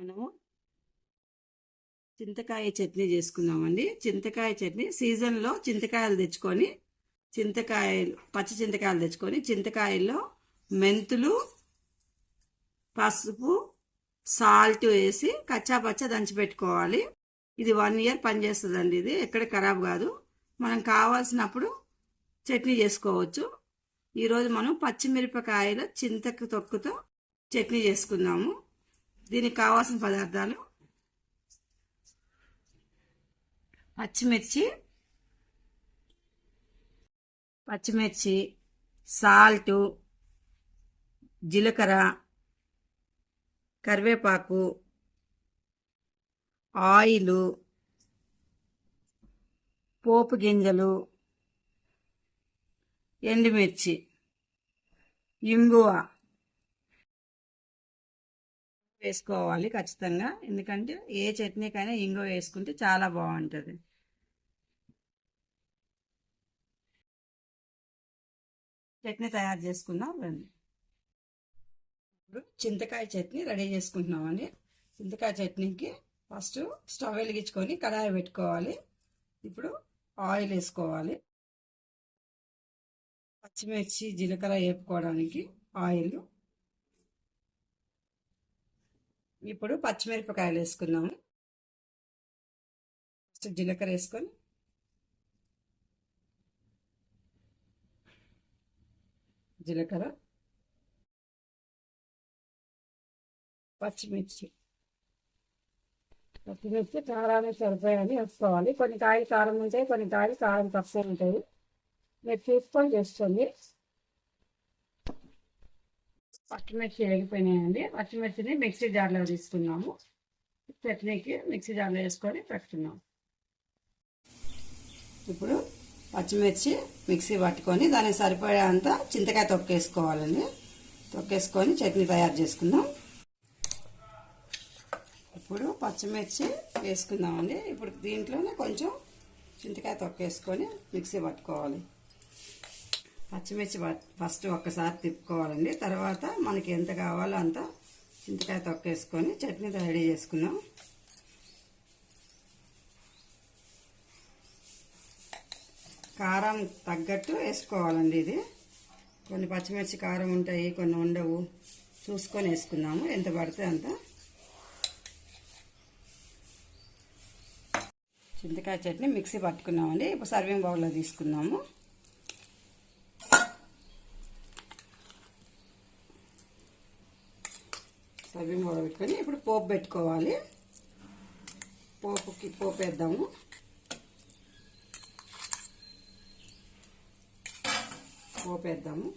మనము చింతకాయ చట్నీ చేసుకుందామండి. చింతకాయ చట్నీ సీజన్లో చింతకాయలు తెచ్చుకొని చింతకాయలు పచ్చి చింతకాయలు తెచ్చుకొని చింతకాయల్లో మెంతులు పసుపు సాల్ట్ వేసి కచ్చా పచ్చ దంచి పెట్టుకోవాలి. ఇది వన్ ఇయర్ పనిచేస్తుందండి ఇది. ఎక్కడ ఖరాబ్ కాదు. మనం కావాల్సినప్పుడు చట్నీ చేసుకోవచ్చు. ఈరోజు మనం పచ్చిమిరపకాయల చింతకు తొక్కుతో చట్నీ చేసుకుందాము. దీనికి కావాల్సిన పదార్థాలు? పచ్చిమిర్చి పచ్చిమిర్చి సాల్టు జీలకర్ర కరివేపాకు ఆయిలు పోపు గింజలు ఎండుమిర్చి ఇంగువ. వేసుకోవాలి ఖచ్చితంగా. ఎందుకంటే ఏ చట్నీకైనా ఇంగో వేసుకుంటే చాలా బాగుంటుంది. చట్నీ తయారు చేసుకుందాం రండి. ఇప్పుడు చింతకాయ చట్నీ రెడీ చేసుకుంటున్నామండి. చింతకాయ చట్నీకి ఫస్ట్ స్టవ్ వెలిగించుకొని కడాయి పెట్టుకోవాలి. ఇప్పుడు ఆయిల్ వేసుకోవాలి. పచ్చిమిర్చి జీలకర్ర వేపుకోవడానికి ఆయిల్ ఇప్పుడు పచ్చిమిరపకాయలు వేసుకుందాము. ఫస్ట్ జీలకర్ర వేసుకొని జీలకర్ర పచ్చిమిర్చి. పచ్చిమిర్చి కారానికి సరిపోయాయని వేసుకోవాలి. కొన్ని కాయలు కారం ఉంటాయి కొన్ని కాయలు కారం తక్కువ ఉంటాయి. మీరు చూసుకొని చేసుకోండి. పచ్చిమిర్చి వేగిపోయినాయండి. పచ్చిమిర్చిని మిక్సీ జార్లో తీసుకున్నాము. చట్నీకి మిక్సీ జార్లో వేసుకొని పెట్టుకున్నాం. ఇప్పుడు పచ్చిమిర్చి మిక్సీ పట్టుకొని దానికి సరిపడేంత చింతకాయ తొక్కేసుకోవాలండి తొక్కేసుకొని చట్నీ తయారు చేసుకుందాం. ఇప్పుడు పచ్చిమిర్చి వేసుకుందామండి. ఇప్పుడు దీంట్లోనే కొంచెం చింతకాయ తొక్కేసుకొని మిక్సీ పట్టుకోవాలి. పచ్చిమిర్చి ఫస్ట్ ఒక్కసారి తిప్పుకోవాలండి. తర్వాత మనకి ఎంత కావాలో అంత చింతకాయ తొక్కేసుకొని చట్నీ రెడీ చేసుకున్నాం కారం తగ్గట్టు వేసుకోవాలండి ఇది. కొన్ని పచ్చిమిర్చి కారం ఉంటాయి కొన్ని ఉండవు. చూసుకొని వేసుకున్నాము ఎంత పడితే అంత. చింతకాయ చట్నీ మిక్సీ పట్టుకున్నామండి. ఇప్పుడు సర్వింగ్ బౌల్లో తీసుకున్నాము అవి మూడబెట్టుకొని పెట్టుకొని ఇప్పుడు పోపు పెట్టుకోవాలి. పోపుకి పోపు వేద్దాము పోపు వేద్దాము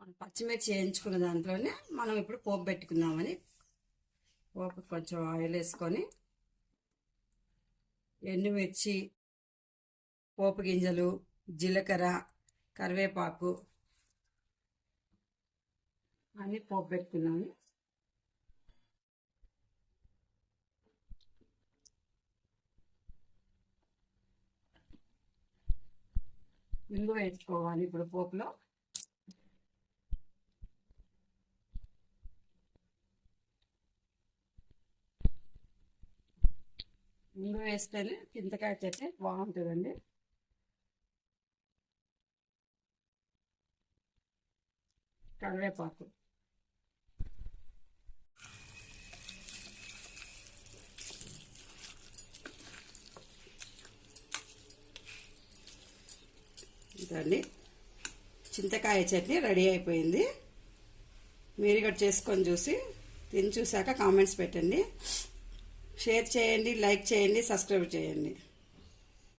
మనం పచ్చిమిర్చి వేయించుకున్న దాంట్లోనే మనం ఇప్పుడు పోపు పెట్టుకుందామని పోపు కొంచెం ఆయిల్ వేసుకొని ఎండుమిర్చి పోపు గింజలు జీలకర్ర కరివేపాకు అని పోపు పెట్టుకున్నాము ఇంగు వేసుకోవాలి ఇప్పుడు పోపులో. ఇంగు వేస్తేనే చింతకాయ చట్నీ బాగుంటుందండి. కరివేపాకు. ఇదండి చింతకాయ చట్నీ రెడీ అయిపోయింది. మీరు ఇక్కడ చేసుకొని చూసి తిని చూసాక కామెంట్స్ పెట్టండి. షేర్ చేయండి లైక్ చేయండి సబ్స్క్రైబ్ చేయండి.